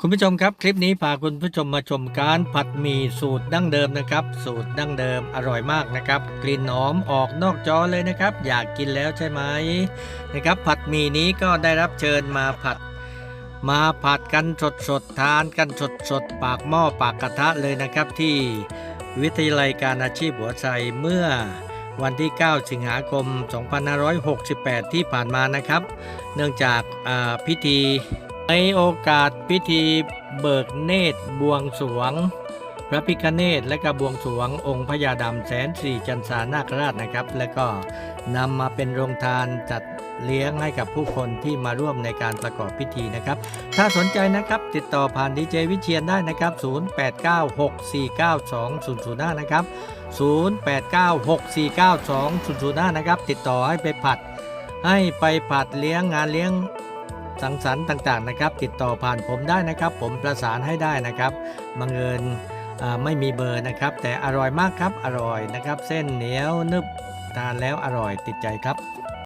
คุณผู้ชมครับคลิปนี้พาคุณผู้ชมมาชมการผัดหมี่สูตรดั้งเดิมนะครับ สูตรดั้งเดิมอร่อยมากนะครับ กลิ่นหอมออกนอกจอเลยนะครับ อยากกินแล้วใช่ไหมนะครับ ผัดหมี่นี้ก็ได้รับเชิญมาผัด มาผัดกันสดสดๆทานกันสดสดๆปากหม้อปากกระทะเลยนะครับ ที่วิทยาลัยการอาชีพหัวไชเมื่อวันที่ 9 สิงหาคม 2568 ที่ผ่านมานะครับ เนื่องจากาพิธี ในโอกาสพิธีเบิกเนตรบวงสรวง พระพิคเนตและก็บวงสรวงองค์พญาดำแสนสี่จันทรานาคราชนะครับ และก็นำมาเป็นโรงทานจัดเลี้ยงให้กับผู้คนที่มาร่วมในการประกอบพิธีนะครับ ถ้าสนใจนะครับติดต่อผ่านดีเจวิเชียนได้นะครับ 0896492005 นะครับ 0896492005 นะครับ ติดต่อให้ไปผัด ให้ไปผัดเลี้ยงงานเลี้ยง สังสรรค์ต่างๆนะครับ ติดต่อผ่านผมได้นะครับ ผมประสานให้ได้นะครับบังเอิญไม่มีเบอร์นะครับ แต่อร่อยมากครับอร่อยนะครับ เส้นเหนียวนึบทานแล้วอร่อยติดใจครับ